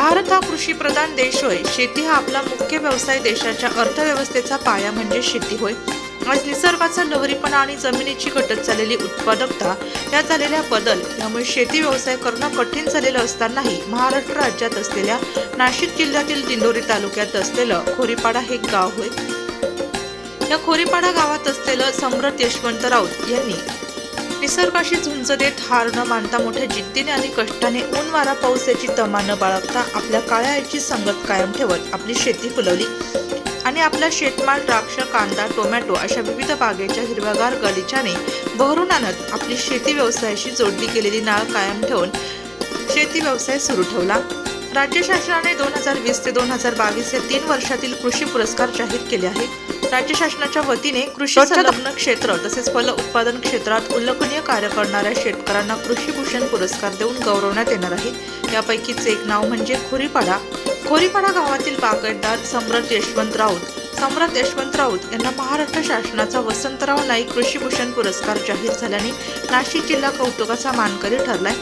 भारत हा कृषीप्रधान देश होय. शेती हा आपला मुख्य व्यवसाय देशाच्या अर्थव्यवस्थेचा पाया म्हणजे शेती होय. आज निसर्गाचा लहरीपणा आणि जमिनीची घटत झालेली उत्पादकता यात झालेल्या बदल यामुळे शेती व्यवसाय करणं कठीण झालेलं असतानाही महाराष्ट्र राज्यात असलेल्या नाशिक जिल्ह्यातील दिंडोरी तालुक्यात असलेलं खोरीपाडा हे गाव होय. या खोरीपाडा गावात असलेलं सम्राट यशवंत राऊत यांनी निसर्गाशी झुंज देत हार न मानता मोठ्या जिद्दीने आणि कष्टाने ऊन वारा पाऊस याची तमा न बाळगता आपल्या काळ्या आईची संगत कायम ठेवत आपली शेती फुलवली. आणि आपला शेतमाल द्राक्ष कांदा टोमॅटो अशा विविध बागेच्या हिरव्यागार गलिचाने बहरून आणत आपली शेती व्यवसायाशी जोडली गेलेली नाळ कायम ठेवून शेती व्यवसाय सुरू ठेवला. राज्य शासनाने दोन हजार वीस ते दोन हजार बावीस या तीन वर्षातील कृषी पुरस्कार जाहीर केले आहेत. राज्य शासनाच्या वतीने कृषी संलग्न क्षेत्र तसेच फल उत्पादन क्षेत्रात उल्लेखनीय कार्य करणाऱ्या शेतकऱ्यांना कृषीभूषण पुरस्कार देऊन गौरवण्यात येणार आहे. यापैकीच एक नाव म्हणजे खोरीपाडा. खोरीपाडा गावातील बागायतदार सम्राट यशवंत राऊत. सम्राट यशवंत राऊत यांना महाराष्ट्र शासनाचा वसंतराव नाईक कृषीभूषण पुरस्कार जाहीर झाल्याने नाशिक जिल्हा कौतुकाचा मानकरी ठरलाय.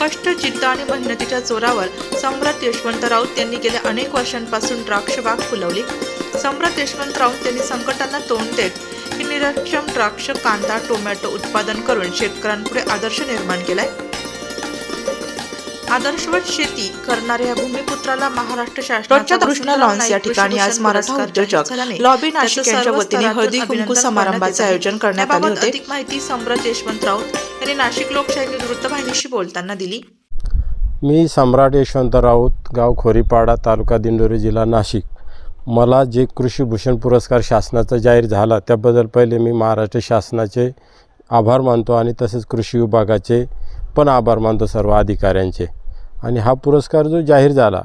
कष्ट जिद्द आणि मेहनतीच्या जोरावर सम्राट यशवंत राऊत यांनी गेल्या अनेक वर्षांपासून द्राक्ष बाग फुलवली. सम्राट यशवंत राऊत यांनी संकटांना तोंड देत ही निरक्षम द्राक्ष कांदा टोमॅटो उत्पादन करून शेतकऱ्यांपुढे आदर्श निर्माण केलाय. आदर्शवत शेती करणाऱ्या या भूमिपुत्राला महाराष्ट्र शासनाच्या कृष्णा लॉन्स या ठिकाणी आज मराठा उद्योजक लॉबी नाशिक यांच्या वतीने हळदी कुंकू समारंभाचे आयोजन करण्यात आले होते. अधिक माहिती सम्राट यशवंत राऊत यांनी नाशिक लोकशाही वृत्तवाहिनीशी बोलताना दिली. मी सम्राट यशवंत राऊत गाव खोरीपाडा तालुका दिंडोरी जिल्हा नाशिक. मला जे कृषीभूषण पुरस्कार शासनाचा जाहीर झाला त्याबद्दल पहिले मी महाराष्ट्र शासनाचे आभार मानतो आणि तसेच कृषी विभागाचे पण आभार मानतो सर्व अधिकाऱ्यांचे. आणि हा पुरस्कार जो जाहीर झाला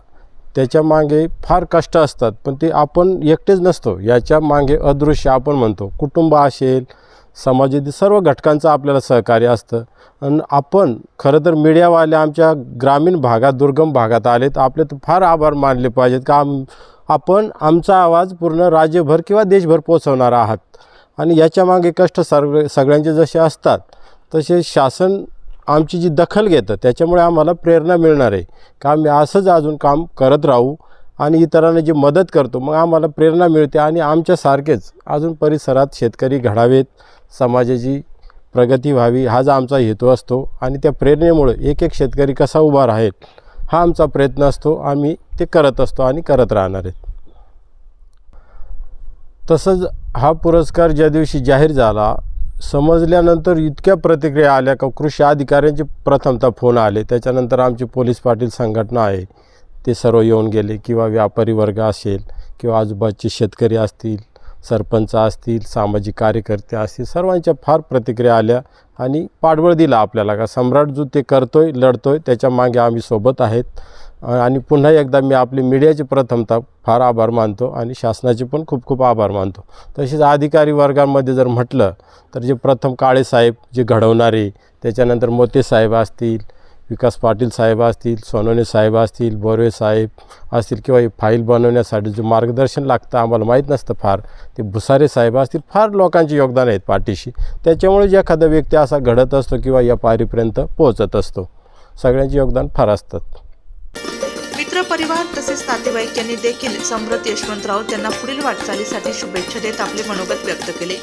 त्याच्यामागे फार कष्ट असतात पण ते आपण एकटेच नसतो. याच्या मागे अदृश्य आपण म्हणतो. कुटुंब असेल समाजातील सर्व घटकांचं आपल्याला सहकार्य असतं. आणि आपण खरं तर मीडियावाले आमच्या ग्रामीण भागात दुर्गम भागात आले तर आपले तर फार आभार मानले पाहिजेत का आम आपण आमचा आवाज पूर्ण राज्यभर किंवा देशभर पोचवणार आहात. आणि याच्यामागे कष्ट सर्व सगळ्यांचे जसे असतात तसे शासन आमची जी दखल घेतं त्याच्यामुळे आम्हाला प्रेरणा मिळणार आहे. का आम्ही असंच अजून काम करत राहू आणि इतरांना जी मदत करतो मग आम्हाला प्रेरणा मिळते आणि आमच्यासारखेच अजून परिसरात शेतकरी घडावेत. समाजाची प्रगती व्हावी हा जो आमचा हेतू असतो आणि त्या प्रेरणेमुळे एक एक शेतकरी कसा उभा राहील हा आमचा प्रयत्न असतो. आम्ही ते करत असतो आणि करत राहणार आहेत. तसंच हा पुरस्कार ज्या दिवशी जाहीर झाला समजल्यानंतर इतक्या प्रतिक्रिया आल्या का कृषी अधिकाऱ्यांचे प्रथमतः फोन आले. त्याच्यानंतर आमची पोलीस पाटील संघटना आहे ते सर्व येऊन गेले. किंवा व्यापारी वर्ग असेल किंवा आजूबाजूचे शेतकरी असतील सरपंच असतील सामाजिक कार्यकर्ते असतील सर्वांच्या फार प्रतिक्रिया आल्या आणि पाठबळ दिला आपल्याला का सम्राट जो ते करतोय लढतोय त्याच्यामागे आम्ही सोबत आहेत. आणि पुन्हा एकदा मी आपली मीडियाचे प्रथमतः फार आभार मानतो आणि शासनाचे पण खूप खूप आभार मानतो. तसेच अधिकारी वर्गांमध्ये जर म्हटलं तर जे प्रथम काळे साहेब जे घडवणारे त्याच्यानंतर मोतेसाहेब असतील विकास पाटील साहेब असतील सोनवणे साहेब असतील बोरवे साहेब असतील किंवा फाईल बनवण्यासाठी जे मार्गदर्शन लागतं आम्हाला माहीत नसतं फार. ते भुसारे साहेब असतील फार लोकांचे योगदान आहेत पाठीशी. त्याच्यामुळे जे एखादा व्यक्ती असा घडत असतो किंवा या पायरीपर्यंत पोहोचत असतो सगळ्यांचे योगदान फार असतात. परिवार तसेच नातेवाईक यांनी देखील सम्राट यशवंतराव त्यांना पुढील वाटचालीसाठी शुभेच्छा देत आपले मनोगत व्यक्त केले.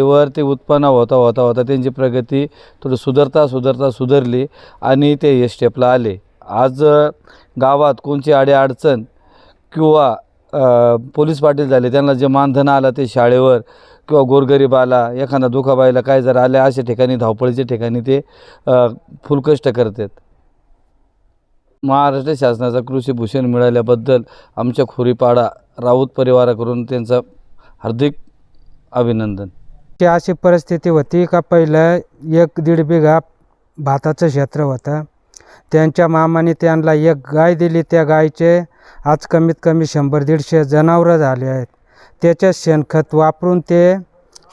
वर ते उत्पन्न होता होता होता त्यांची प्रगती थोडी सुधारता सुधारता सुधारली आणि ते हे स्टेपला आले. आज गावात कोणची अडीअडचण अडचण किंवा पोलीस पाटील झाले त्यांना जे मानधन आलं ते शाळेवर किंवा गोरगरीब आला एखादा दुखाबाईला काय जर आल्या अशा ठिकाणी धावपळीच्या ठिकाणी ते फुलकष्ट करतात. महाराष्ट्र शासनाचा कृषीभूषण मिळाल्याबद्दल आमच्या खोरीपाडा राऊत परिवाराकडून त्यांचं हार्दिक अभिनंदन. वर्षी अशी परिस्थिती होती का पहिलं एक दीड बिघा भाताचं क्षेत्र होतं. त्यांच्या मामाने त्यांना एक गाय दिली. त्या गायचे आज कमीत कमी शंभर दीडशे जनावरं झाले आहेत. त्याच्या शेणखत वापरून ते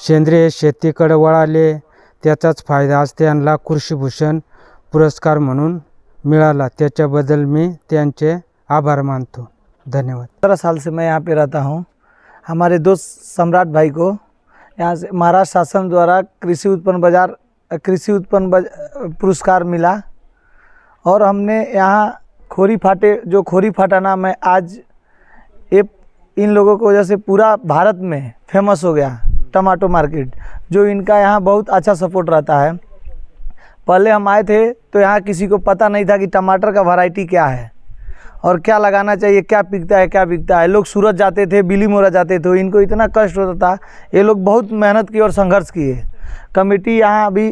सेंद्रिय शेतीकडे वळाले. त्याचाच फायदा आज त्यांना कृषीभूषण पुरस्कार म्हणून मिळाला. त्याच्याबद्दल मी त्यांचे आभार मानतो. धन्यवाद. पंद्रह साल से मैं यहाँ पे रहता हूँ। हमारे दोस्त सम्राट भाई को यहाँ से महाराष्ट्र शासन द्वारा कृषि उत्पन्न बाज़ार, कृषि उत्पन्न पुरस्कार मिला। और हमने यहाँ खोरी फाटे, जो खोरी फाटा नाम है, आज ये, इन लोगों की वजह से पूरा भारत में फ़ेमस हो गया, टमाटो मार्केट, जो इनका यहाँ बहुत अच्छा सपोर्ट रहता है। पहले हम आए थे तो यहाँ किसी को पता नहीं था कि टमाटर का वैरायटी क्या है। और क्या लगाना चाहिए क्या बिकता है क्या बिकता है। लोग सूरत जाते थे बिली मोरा जाते थे इनको इतना कष्ट होता था। ये लोग बहुत मेहनत की और संघर्ष किए। कमेटी यहाँ अभी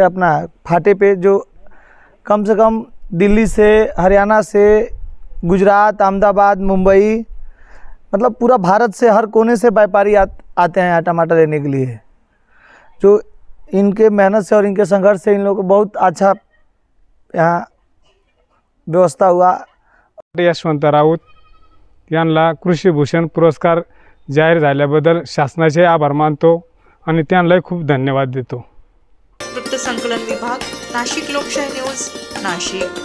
अपना फाटे पे जो कम से कम दिल्ली से हरियाणा से गुजरात अहमदाबाद मुंबई मतलब पूरा भारत से हर कोने से व्यापारी आ, आते हैं यहाँ टमाटर लेने के लिए। जो इनके मेहनत से और इनके संघर्ष से इन लोगों को बहुत अच्छा यहाँ व्यवस्था हुआ। यशवंत राऊत यांना कृषीभूषण पुरस्कार जाहीर झाल्याबद्दल शासनाचे आभार मानतो आणि त्यांनाही खूप धन्यवाद देतो. वृत्तसंकलन विभाग नाशिक लोकशाही न्यूज नाशिक.